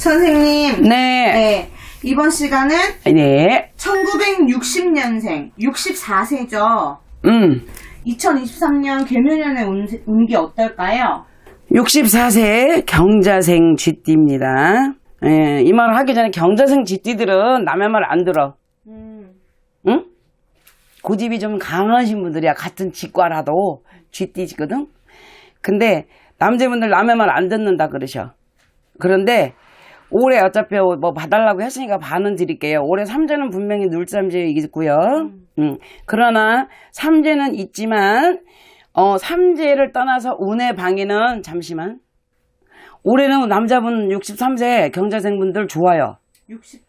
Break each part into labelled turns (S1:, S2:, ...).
S1: 선생님.
S2: 네.
S1: 네. 이번 시간은
S2: 네.
S1: 1960년생, 64세죠.
S2: 음.
S1: 2023년 개묘년에 운게 어떨까요?
S2: 64세 경자생 쥐띠입니다. 예, 이 말을 하기 전에 경자생 쥐띠들은 남의 말 안 들어.
S1: 음.
S2: 응? 고집이 좀 강하신 분들이야. 같은 직과라도 쥐띠거든? 근데 남자분들 남의 말 안 듣는다 그러셔. 그런데 올해 어차피 뭐 봐달라고 했으니까 반은 드릴게요. 올해 삼재는 분명히 눌삼재 있고요. 음. 그러나 삼재는 있지만 어 삼재를 떠나서 운의 방해는 잠시만. 올해는 남자분 63세 경자생분들 좋아요.
S1: 60.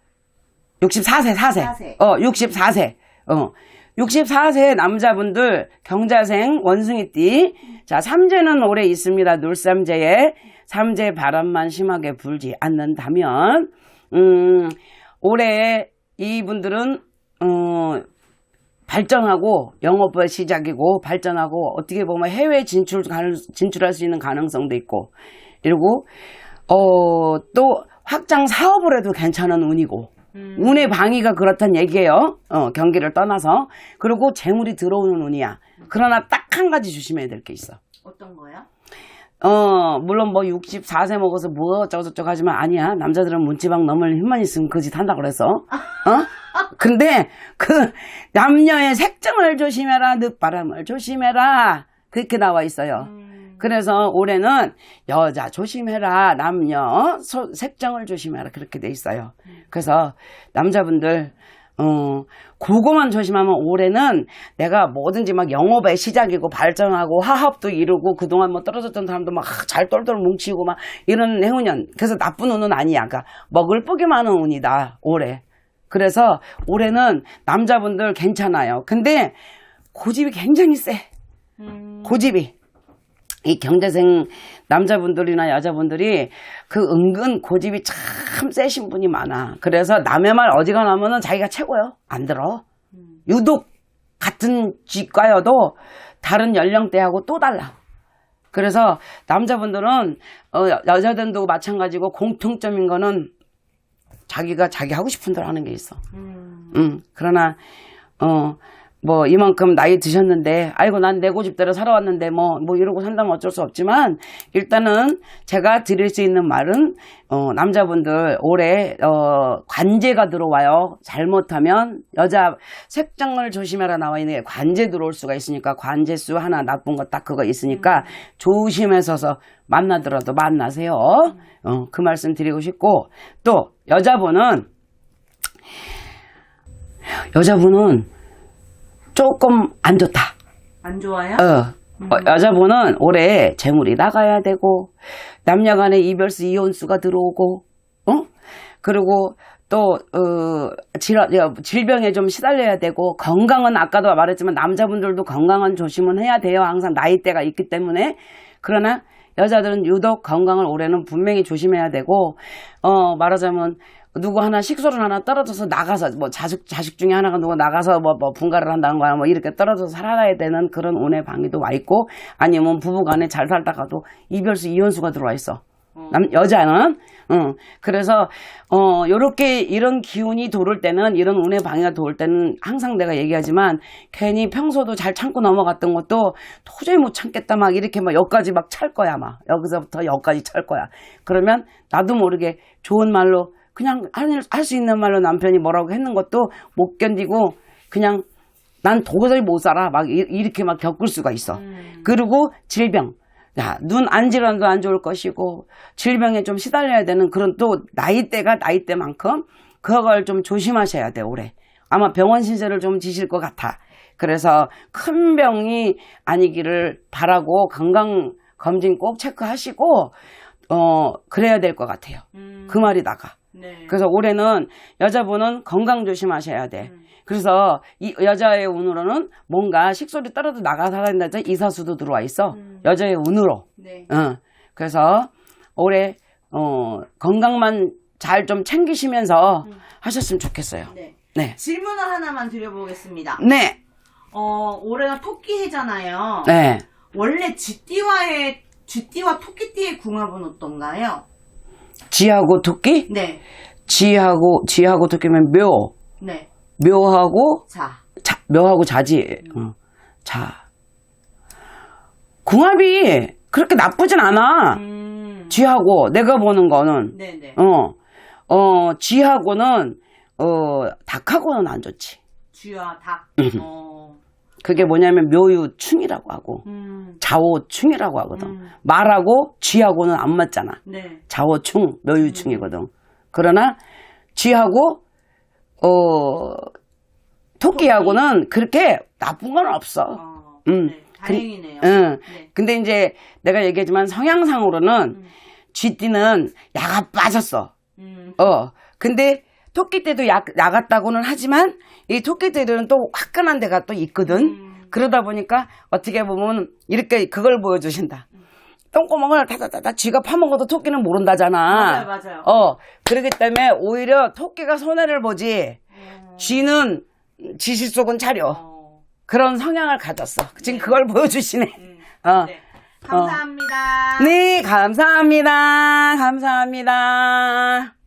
S2: 64세, 4세.
S1: 4세.
S2: 어, 64세. 어. 64세 남자분들 경자생 원숭이띠. 자, 삼재는 올해 있습니다. 놀삼재에 삼재 바람만 심하게 불지 않는다면 음, 올해 이분들은 어 발전하고 영업의 시작이고 발전하고 어떻게 보면 해외 진출 진출할 수 있는 가능성도 있고 그리고 어 또 확장 사업을 해도 괜찮은 운이고 운의 방위가 그렇단 얘기예요. 어, 경기를 떠나서 그리고 재물이 들어오는 운이야. 그러나 딱 한 가지 조심해야 될 게 있어.
S1: 어떤 거요?
S2: 어, 물론 뭐 64세 먹어서 뭐 어쩌고저쩌고 하지만 아니야. 남자들은 문지방 넘을 힘만 있으면 그 짓 한다 그래서. 어? 근데 그 남녀의 색정을 조심해라. 늦바람을 조심해라. 그렇게 나와 있어요.
S1: 음.
S2: 그래서 올해는 여자 조심해라. 남녀 소- 색정을 조심해라. 그렇게 돼 있어요. 그래서 남자분들 어, 그거만 조심하면 올해는 내가 뭐든지 막 영업의 시작이고 발전하고 화합도 이루고 그동안 뭐 떨어졌던 사람도 막 잘 똘똘 뭉치고 막 이런 해운년. 그래서 나쁜 운은 아니야. 그러니까 먹을 쁘기 많은 운이다. 올해. 그래서 올해는 남자분들 괜찮아요. 근데 고집이 굉장히 세.
S1: 음.
S2: 고집이. 이 경제생 남자분들이나 여자분들이 그 은근 고집이 참 세신 분이 많아. 그래서 남의 말 어지간하면은 자기가 최고요. 안 들어. 유독 같은 직과여도 다른 연령대하고 또 달라. 그래서 남자분들은 어, 여- 여자들도 마찬가지고 공통점인 거는 자기가 자기 하고 싶은 대로 하는 게 있어.
S1: 음.
S2: 음, 그러나, 어, 뭐, 이만큼 나이 드셨는데, 아이고, 난 내 고집대로 살아왔는데, 뭐, 뭐, 이러고 산다면 어쩔 수 없지만, 일단은 제가 드릴 수 있는 말은, 어, 남자분들 올해, 어, 관제가 들어와요. 잘못하면, 여자 색정을 조심해라 나와 있는 게 관제 들어올 수가 있으니까, 관제수 하나 나쁜 거 딱 그거 있으니까, 조심해서서 만나더라도 만나세요. 어, 그 말씀 드리고 싶고, 또, 여자분은, 여자분은 조금 안 좋다.
S1: 안 좋아요?
S2: 어. 어, 여자분은 올해 재물이 나가야 되고 남녀 간의 이별수 이혼수가 들어오고 어? 그리고 또 어, 질, 질병에 좀 시달려야 되고 건강은 아까도 말했지만 남자분들도 건강은 조심은 해야 돼요. 항상 나이대가 있기 때문에 그러나 여자들은 유독 건강을 올해는 분명히 조심해야 되고 어 말하자면 누구 하나 식소를 하나 떨어져서 나가서 뭐 자식 자식 중에 하나가 누구 나가서 뭐, 뭐 분가를 한다는 거야. 뭐 이렇게 떨어져서 살아가야 되는 그런 운의 방위도 와 있고 아니면 부부간에 잘 살다가도 이별수 이혼수가 들어와 있어. 남 여자는? 응. 그래서 어 요렇게 이런 기운이 돌을 때는 이런 운의 방해가 돌 때는 항상 내가 얘기하지만 괜히 평소도 잘 참고 넘어갔던 것도 도저히 못 참겠다 막 이렇게 막 여기까지 막 찰 거야 막 여기서부터 여기까지 찰 거야. 그러면 나도 모르게 좋은 말로 그냥 할 수 있는 말로 남편이 뭐라고 했는 것도 못 견디고 그냥 난 도저히 못 살아 막 이- 이렇게 막 겪을 수가 있어 그리고 질병 야, 눈 안 질환도 안 좋을 것이고, 질병에 좀 시달려야 되는 그런 또 나이대가 나이대만큼 그걸 좀 조심하셔야 돼, 올해. 아마 병원 신세를 좀 지실 것 같아. 그래서 큰 병이 아니기를 바라고 건강 검진 꼭 체크하시고, 어, 그래야 될 것 같아요.
S1: 음.
S2: 그 말이 나가.
S1: 네.
S2: 그래서 올해는 여자분은 건강 조심하셔야 돼. 그래서 이 여자의 운으로는 뭔가 식소리 떨어져 나가서 데 이사수도 들어와 있어. 여자의 운으로.
S1: 네.
S2: 어. 그래서 올해 어, 건강만 잘 좀 챙기시면서 하셨으면 좋겠어요.
S1: 네.
S2: 네.
S1: 질문을 하나만 드려보겠습니다.
S2: 네.
S1: 어, 올해가 토끼 해잖아요.
S2: 네.
S1: 원래 쥐띠와의 쥐띠와 토끼띠의 궁합은 어떤가요?
S2: 쥐하고 토끼?
S1: 네.
S2: 쥐하고, 쥐하고 토끼면 묘.
S1: 네.
S2: 묘하고,
S1: 자.
S2: 자, 묘하고 자지. 어, 자. 궁합이 그렇게 나쁘진 않아.
S1: 음.
S2: 쥐하고, 내가 보는 거는.
S1: 네네.
S2: 어, 어, 쥐하고는, 어, 닭하고는 안 좋지.
S1: 쥐와 닭. 어.
S2: 그게 뭐냐면 묘유충이라고 하고,
S1: 음.
S2: 자오충이라고 하거든.
S1: 음.
S2: 말하고 쥐하고는 안 맞잖아.
S1: 네.
S2: 자오충, 묘유충이거든. 그러나 쥐하고 어 토끼하고는 그렇게 나쁜 건 없어.
S1: 어.
S2: 음.
S1: 네. 다행이네요.
S2: 응.
S1: 네.
S2: 근데 이제 내가 얘기했지만 성향상으로는
S1: 음.
S2: 쥐띠는 야가 빠졌어.
S1: 음.
S2: 어. 근데 토끼띠도 야, 나갔다고는 하지만 이 토끼띠들은 또 화끈한 데가 또 있거든.
S1: 음.
S2: 그러다 보니까 어떻게 보면 이렇게 그걸 보여주신다. 똥구멍을 다다다다 쥐가 파먹어도 토끼는 모른다잖아.
S1: 맞아요, 맞아요.
S2: 어, 그렇기 때문에 오히려 토끼가 손해를 보지,
S1: 어.
S2: 쥐는 지실 속은 차려.
S1: 어.
S2: 그런 성향을 가졌어. 지금
S1: 네.
S2: 그걸 보여주시네.
S1: 음.
S2: 어.
S1: 네. 감사합니다.
S2: 네, 감사합니다. 감사합니다.